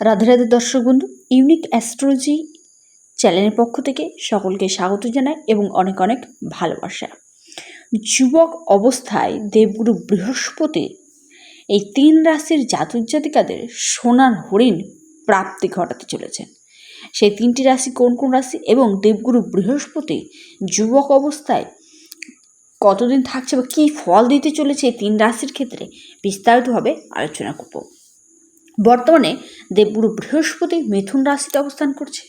রাধে রাধে দর্শক বন্ধু unique astrology চ্যানেলের পক্ষ থেকে সকলকে স্বাগত জানায় এবং অনেক অনেক ভালোবাসা। যুবক অবস্থায় দেবগুরু বৃহস্পতি এই তিন রাশির জাতক জাতিকাদের সোনার হরিণ প্রাপ্তি ঘটাতে চলেছেন। সেই তিনটি রাশি কোন কোন রাশি এবং দেবগুরু বৃহস্পতি যুবক অবস্থায় কতদিন থাকছে বা কী ফল দিতে চলেছে এই তিন রাশির ক্ষেত্রে বিস্তারিতভাবে আলোচনা করব। বর্তমানে দেবগুরু বৃহস্পতি মিথুন রাশিতে অবস্থান করছে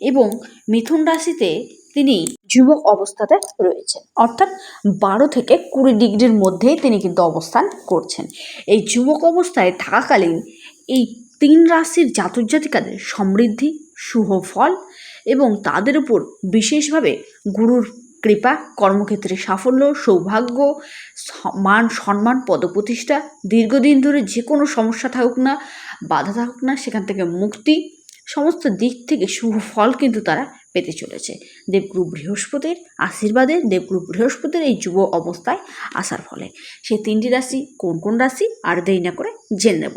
এবং মিথুন রাশিতে তিনি যুবক অবস্থাতে রয়েছেন। অর্থাৎ বারো থেকে কুড়ি ডিগ্রির মধ্যেই তিনি কিন্তু অবস্থান করছেন। এই যুবক অবস্থায় থাকাকালীন এই তিন রাশির জাতক জাতিকাদের সমৃদ্ধি, শুভ ফল এবং তাদের উপর বিশেষভাবে গুরুর কৃপা, কর্মক্ষেত্রে সাফল্য, সৌভাগ্য মান সম্মান, পদপ্রতিষ্ঠা, দীর্ঘদিন ধরে যে কোনো সমস্যা থাকুক না, বাধা থাকুক না, সেখান থেকে মুক্তি, সমস্ত দিক থেকে শুভ ফল কিন্তু তারা পেতে চলেছে। দেবগুরু বৃহস্পতির আশীর্বাদে, দেবগুরু বৃহস্পতির এই যুব অবস্থায় আসার ফলে। সেই তিনটি রাশি কোন কোন রাশি, আর দেরি না করে জেনে নেব।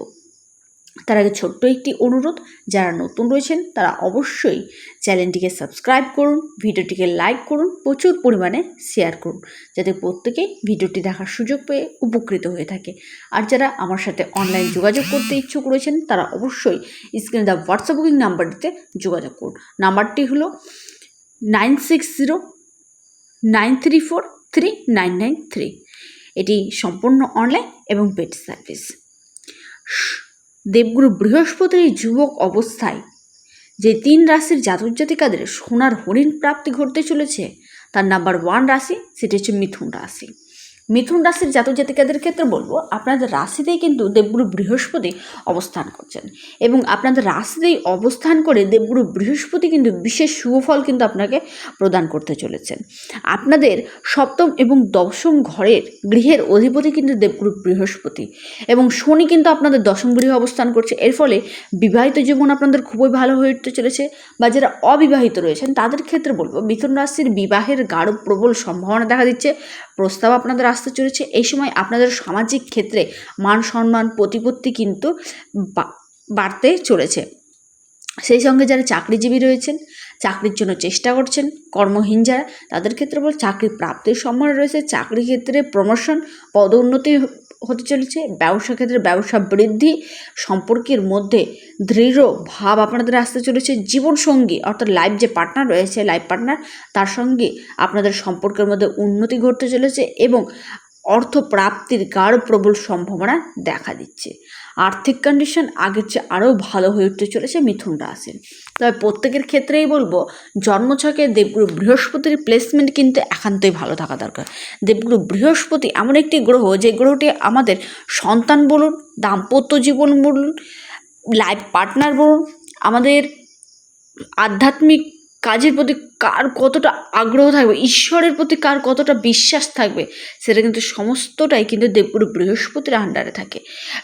তার আগে ছোট্ট একটি অনুরোধ, যারা নতুন রয়েছেন তারা অবশ্যই চ্যানেলটিকে সাবস্ক্রাইব করুন, ভিডিওটিকে লাইক করুন, প্রচুর পরিমাণে শেয়ার করুন, যাতে প্রত্যেকে ভিডিওটি দেখার সুযোগ পেয়ে উপকৃত হয়ে থাকে। আর যারা আমার সাথে অনলাইন যোগাযোগ করতে ইচ্ছুক রয়েছেন, তারা অবশ্যই স্ক্রিনে দেওয়া হোয়াটসঅ্যাপ বুকিং নাম্বারটিতে যোগাযোগ করুন। নাম্বারটি হলো nine six zero nine three four three nine nine three এটি সম্পূর্ণ অনলাইন এবং পেড সার্ভিস দেবগুরু বৃহস্পতির এই যুবক অবস্থায়। যে তিন রাশির জাতক জাতিকাদের সোনার হরিণ প্রাপ্তি ঘটতে চলেছে, তার নাম্বার ওয়ান রাশি, সেটি হচ্ছে মিথুন রাশি। মিথুন রাশির জাতক জাতিকাদের ক্ষেত্রে বলব, আপনাদের রাশিতেই কিন্তু দেবগুরু বৃহস্পতি অবস্থান করছেন। এবং আপনাদের রাশিতেই অবস্থান করে দেবগুরু বৃহস্পতি কিন্তু বিশেষ শুভ ফল কিন্তু আপনাকে প্রদান করতে চলেছেন। আপনাদের সপ্তম এবং দশম ঘরের গৃহের অধিপতি কিন্তু দেবগুরু বৃহস্পতি। এবং শনি কিন্তু আপনাদের দশম গৃহে অবস্থান করছে। এর ফলে বিবাহিত জীবন আপনাদের খুবই ভালো হয়ে উঠতে চলেছে বা যারা অবিবাহিত রয়েছেন, তাদের ক্ষেত্রে বলব, মিথুন রাশির বিবাহের গাঢ় প্রবল সম্ভাবনা দেখা দিচ্ছে। প্রস্তাব আপনাদের চলেছে। এই সময় আপনাদের সামাজিক ক্ষেত্রে মান সম্মান, প্রতিপত্তি কিন্তু বাড়তে চলেছে। সেই সঙ্গে যারা চাকরিজীবী রয়েছেন, চাকরির জন্য চেষ্টা করছেন, কর্মহীন যারা, তাদের ক্ষেত্রে বল চাকরি প্রাপ্তির সম্ভাবনা রয়েছে। চাকরি ক্ষেত্রে প্রমোশন পদোন্নতি হতে চলেছে। ব্যবসা ক্ষেত্রে ব্যবসা বৃদ্ধি, সম্পর্কের মধ্যে দৃঢ় ভাব আপনাদের আসতে চলেছে। জীবনসঙ্গী, অর্থাৎ লাইফ যে পার্টনার রয়েছে লাইফ পার্টনার তার সঙ্গে আপনাদের সম্পর্কের মধ্যে উন্নতি ঘটতে চলেছে এবং অর্থ প্রাপ্তির গাঢ় প্রবল সম্ভাবনা দেখা দিচ্ছে। আর্থিক কন্ডিশন আগের চেয়ে আরও ভালো হয়ে উঠতে চলেছে মিথুন রাশির তবে প্রত্যেকের ক্ষেত্রেই বলব, জন্মছকে দেবগুরু বৃহস্পতির প্লেসমেন্ট কিন্তু একান্তই ভালো থাকা দরকার। দেবগুরু বৃহস্পতি এমন একটি গ্রহ, যে গ্রহটি আমাদের সন্তান বলুন, দাম্পত্য জীবন বলুন লাইফ পার্টনার বলুন, আমাদের আধ্যাত্মিক কাজের প্রতি কার কতটা আগ্রহ থাকবে, ঈশ্বরের প্রতি কার কতটা বিশ্বাস থাকবে, সেটা কিন্তু সমস্তটাই কিন্তু দেবগুরু বৃহস্পতির আন্ডারে থাকে।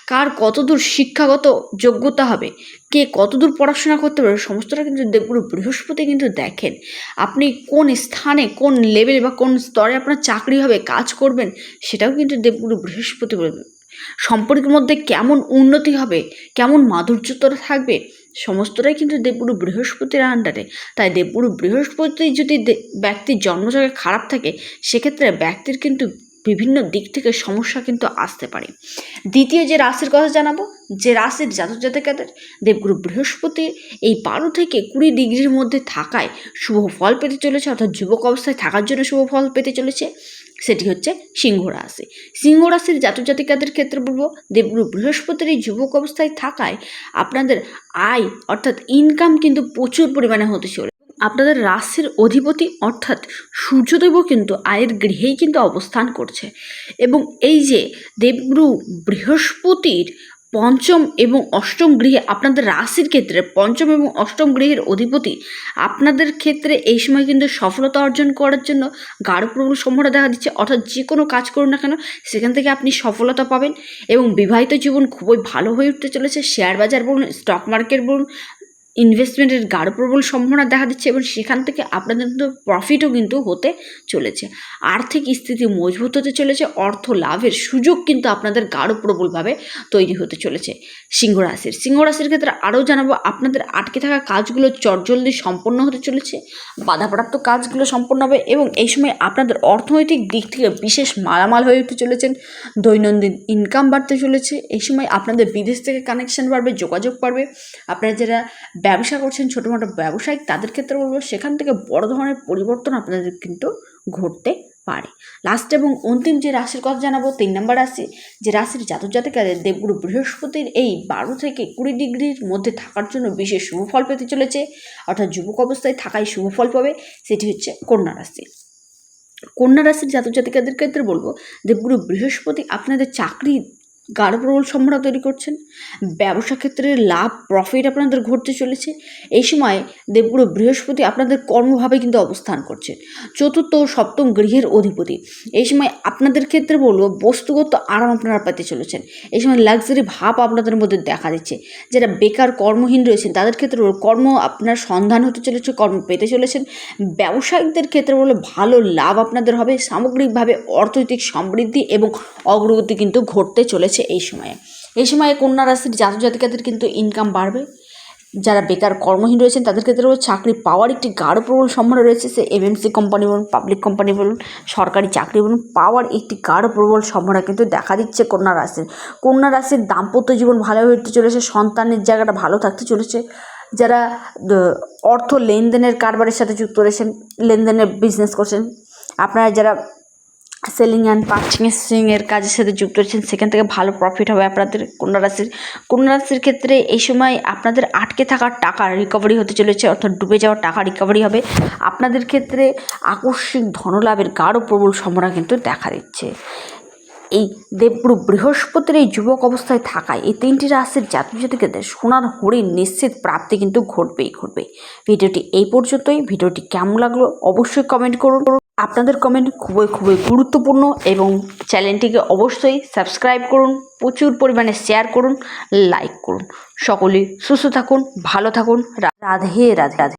কার কতদূর শিক্ষাগত যোগ্যতা হবে, কে কতদূর পড়াশোনা করতে পারবে, সমস্তটা কিন্তু দেবগুরু বৃহস্পতি কিন্তু দেখেন। আপনি কোন স্থানে, কোন লেভেলে বা কোন স্তরে আপনার চাকরি হবে, কাজ করবেন, সেটাও কিন্তু দেবগুরু বৃহস্পতি বলবে। সম্পর্কের মধ্যে কেমন উন্নতি হবে, কেমন মাধুর্যতা থাকবে সমস্তটাই কিন্তু দেবগুরু বৃহস্পতির আন্ডারে। তাই দেবগুরু বৃহস্পতি যদি ব্যক্তির জন্মজায়গায় খারাপ থাকে, সেক্ষেত্রে ব্যক্তির কিন্তু বিভিন্ন দিক থেকে সমস্যা কিন্তু আসতে পারে। দ্বিতীয় যে রাশির কথা জানাব, যে রাশির জাতক জাতিকাদের, দেবগুরু বৃহস্পতি এই বারো থেকে কুড়ি ডিগ্রির মধ্যে থাকায় শুভ ফল পেতে চলেছে, অর্থাৎ যুবক অবস্থায় থাকার জন্য শুভ ফল পেতে চলেছে। সেটি হচ্ছে সিংহ রাশি। সিংহ রাশির জাতক জাতিকাদের ক্ষেত্রে বলব, দেবগুরু বৃহস্পতির এই যুবক অবস্থায় থাকায় আপনাদের আয়, অর্থাৎ ইনকাম কিন্তু প্রচুর পরিমাণে হতে চলে আপনাদের রাশির অধিপতি অর্থাৎ সূর্যদেবও কিন্তু আয়ের গৃহেই কিন্তু অবস্থান করছে। এবং এই যে দেবগুরু বৃহস্পতির পঞ্চম এবং অষ্টম গৃহে আপনাদের রাশির ক্ষেত্রে পঞ্চম এবং অষ্টম গৃহের অধিপতি আপনাদের ক্ষেত্রে এই সময় কিন্তু সফলতা অর্জন করার জন্য গাঢ় প্রবল সম্ভাবনা দেখা দিচ্ছে। অর্থাৎ যে কোনো কাজ করুন না কেন, সেখান থেকে আপনি সফলতা পাবেন এবং বিবাহিত জীবন খুবই ভালো হয়ে উঠতে চলেছে। শেয়ার বাজার বলুন স্টক মার্কেট বলুন ইনভেস্টমেন্টের গাঢ় প্রবল সম্ভাবনা দেখা দিচ্ছে এবং সেখান থেকে আপনাদের কিন্তু প্রফিটও কিন্তু হতে চলেছে। আর্থিক স্থিতি মজবুত হতে চলেছে, অর্থ লাভের সুযোগ কিন্তু আপনাদের গাঢ় প্রবলভাবে তৈরি হতে চলেছে সিংহ রাশির। সিংহ রাশির ক্ষেত্রে আরও জানাব, আপনাদের আটকে থাকা কাজগুলো চটজলদি সম্পন্ন হতে চলেছে, বাধাপ্রাপ্ত কাজগুলো সম্পন্ন হবে এবং এই সময় আপনাদের অর্থনৈতিক দিক থেকে বিশেষ মালামাল হয়ে উঠতে চলেছেন, দৈনন্দিন ইনকাম বাড়তে চলেছে, এই সময় আপনাদের বিদেশ থেকে কানেকশন বাড়বে, যোগাযোগ বাড়বে, আপনারা যারা ব্যবসা করছেন ছোটো মোটো ব্যবসায়িক, তাদের ক্ষেত্রে বলব সেখান থেকে বড় ধরনের পরিবর্তন আপনাদের কিন্তু ঘটতে পারে। লাস্ট এবং অন্তিম যে রাশির কথা জানাব, তিন নম্বর রাশি, যে রাশির জাতক জাতিকাদের দেবগুরু বৃহস্পতির এই বারো থেকে কুড়ি ডিগ্রির মধ্যে থাকার জন্য বিশেষ শুভ ফল পেতে চলেছে। অর্থাৎ যুবক অবস্থায় থাকায় শুভ ফল পাবে, সেটি হচ্ছে কন্যা রাশি। কন্যা রাশির জাতক জাতিকাদের ক্ষেত্রে বলব, দেবগুরু বৃহস্পতি আপনাদের চাকরি গাঢ় প্রবল সম্ভাবনা তৈরি করছেন। ব্যবসা ক্ষেত্রে লাভ প্রফিট আপনাদের ঘটতে চলেছে। এই সময় দেবগুরু বৃহস্পতি আপনাদের কর্মভাবে কিন্তু অবস্থান করছে। চতুর্থ ও সপ্তম গৃহের অধিপতি। এই সময় আপনাদের ক্ষেত্রে বলব, বস্তুগত আরাম আপনারা পেতে চলেছেন। এই সময় লাক্সারি ভাব আপনাদের মধ্যে দেখা দিচ্ছে। যারা বেকার কর্মহীন রয়েছেন, তাদের ক্ষেত্রে কর্ম আপনার সন্ধান হতে চলেছে, কর্ম পেতে চলেছেন। ব্যবসায়িকদের ক্ষেত্রে বলব, ভালো লাভ আপনাদের হবে। সামগ্রিকভাবে অর্থনৈতিক সমৃদ্ধি এবং অগ্রগতি কিন্তু ঘটতে চলেছে। এই সময়ে। এই সময়ে কন্যা রাশির জাতক জাতিকাদের কিন্তু ইনকাম বাড়বে। যারা বেকার কর্মহীন রয়েছেন, তাদের ক্ষেত্রেও চাকরি পাওয়ার একটি গাঢ় প্রবল সম্ভাবনা রয়েছে। সে এমএমসি কোম্পানি বলুন পাবলিক কোম্পানি বলুন, সরকারি চাকরি বলুন, পাওয়ার একটি গাঢ় প্রবল সম্ভাবনা কিন্তু দেখা দিচ্ছে কন্যা রাশির। কন্যা রাশির দাম্পত্য জীবন ভালো উঠতে চলেছে, সন্তানের জায়গাটা ভালো থাকতে চলেছে। যারা অর্থ লেনদেনের কারবারের সাথে যুক্ত রয়েছেন, লেনদেনের বিজনেস করছেন, আপনারা যারা সেলিং অ্যান্ড পার্চেসিং এর কাজের সাথে যুক্ত রয়েছেন, সেখান থেকে ভালো প্রফিট হবে আপনাদের কন্যা রাশির। কন্যা রাশির ক্ষেত্রে এই সময় আপনাদের আটকে থাকা টাকা রিকভারি হতে চলেছে, অর্থাৎ ডুবে যাওয়া টাকা রিকভারি হবে। আপনাদের ক্ষেত্রে আকস্মিক ধনলাভের গাঢ় প্রবল সম্ভাবনা কিন্তু দেখা দিচ্ছে। এই দেবগুরু বৃহস্পতির এই যুবক অবস্থায় থাকায় এই তিনটি রাশির জাতক জাতিকাদের সোনার হরিণ নিশ্চিত প্রাপ্তি কিন্তু ঘটবেই ঘটবে। ভিডিওটি এই পর্যন্তই। ভিডিওটি কেমন লাগল অবশ্যই কমেন্ট করুন। আপনাদের কমেন্ট খুবই খুবই গুরুত্বপূর্ণ এবং চ্যানেলটিকে অবশ্যই সাবস্ক্রাইব করুন, প্রচুর পরিমাণে শেয়ার করুন লাইক করুন। সকলেই সুস্থ থাকুন, ভালো থাকুন রাধে রাধে রাধে।